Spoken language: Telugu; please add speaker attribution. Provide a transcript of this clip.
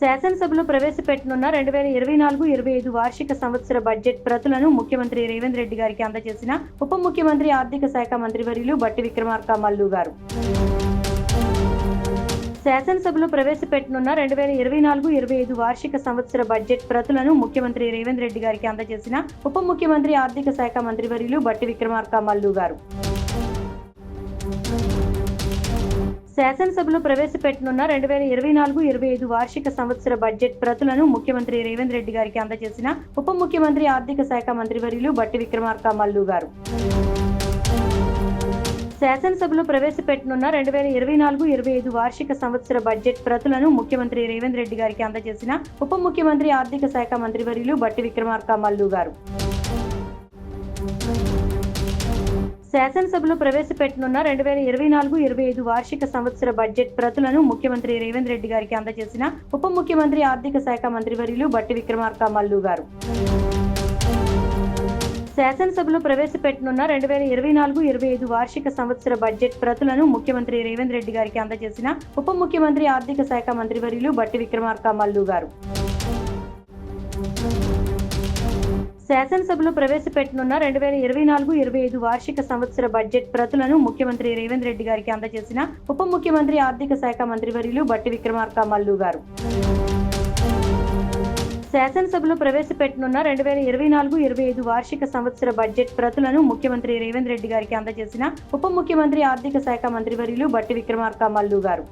Speaker 1: శాసనసభలో ప్రవేశపెట్టనున్న రెండు వేల ఇరవై నాలుగు ఇరవై ఐదు వార్షిక సంవత్సర బడ్జెట్ ప్రతులను ముఖ్యమంత్రి రేవంత్ రెడ్డి గారికి అందజేసిన ఉప ముఖ్యమంత్రి ఆర్థిక శాఖ మంత్రివర్యులు బట్టి విక్రమార్క మల్లు గారు. శాసనసభలో ప్రవేశపెట్టనున్న రెండు వేల ఇరవై నాలుగు ఇరవై ఐదు వార్షిక సంవత్సర బడ్జెట్ ప్రతులను ముఖ్యమంత్రి రేవంత్ రెడ్డి గారికి అందజేసిన ఉప ముఖ్యమంత్రి ఆర్థిక శాఖ మంత్రివర్యులు బట్టి విక్రమార్క మల్లు గారు. శాసనసభలో ప్రవేశపెట్టనున్న రెండు వేల ఇరవై నాలుగు ఇరవై ఐదు వార్షిక సంవత్సర బడ్జెట్ ప్రతులను ముఖ్యమంత్రి రేవంత్ రెడ్డి గారికి అందజేసిన ఉప ముఖ్యమంత్రి ఆర్థిక శాఖ మంత్రివర్యులు బట్టి విక్రమార్క మల్లు గారు. శాసనసభలో ప్రవేశపెట్టనున్న రెండు వేల ఇరవై నాలుగు ఇరవై ఐదు వార్షిక సంవత్సర బడ్జెట్ ప్రతులను ముఖ్యమంత్రి రేవంత్ రెడ్డి గారికి అందజేసిన ఉప ముఖ్యమంత్రి ఆర్థిక శాఖ మంత్రివర్యులు బట్టి విక్రమార్క మల్లు గారు. శాసనసభలో ప్రవేశపెట్టనున్న రెండు వేల ఇరవై నాలుగు ఇరవై ఐదు వార్షిక సంవత్సర బడ్జెట్ ప్రతులను ముఖ్యమంత్రి రేవంత్ రెడ్డి గారికి అందజేసిన ఉప ముఖ్యమంత్రి ఆర్థిక శాఖ మంత్రివర్యులు బట్టి విక్రమార్క మల్లు గారు. శాసనసభలో ప్రవేశపెట్టనున్న రెండు వేల ఇరవై నాలుగు ఇరవై ఐదు వార్షిక సంవత్సర బడ్జెట్ ప్రతులను ముఖ్యమంత్రి రేవంత్ రెడ్డి గారికి అందజేసిన ఉప ముఖ్యమంత్రి ఆర్థిక శాఖ మంత్రివర్యులు బట్టి విక్రమార్క మల్లు గారు. శాసనసభలో ప్రవేశపెట్టనున్న రెండు వేల ఇరవై నాలుగు ఇరవై ఐదు వార్షిక సంవత్సర బడ్జెట్ ప్రతులను ముఖ్యమంత్రి రేవంత్ రెడ్డి గారికి అందజేసిన ఉప ముఖ్యమంత్రి ఆర్థిక శాఖ మంత్రివర్యులు బట్టి విక్రమార్క మల్లు గారు. శాసనసభలో ప్రవేశపెట్టనున్న రెండు వేల ఇరవై నాలుగు ఇరవై ఐదు వార్షిక సంవత్సర బడ్జెట్ ప్రతులను ముఖ్యమంత్రి రేవంత్ రెడ్డి గారికి అందజేసిన ఉప ముఖ్యమంత్రి ఆర్థిక శాఖ మంత్రివర్యులు బట్టి విక్రమార్క మల్లు గారు.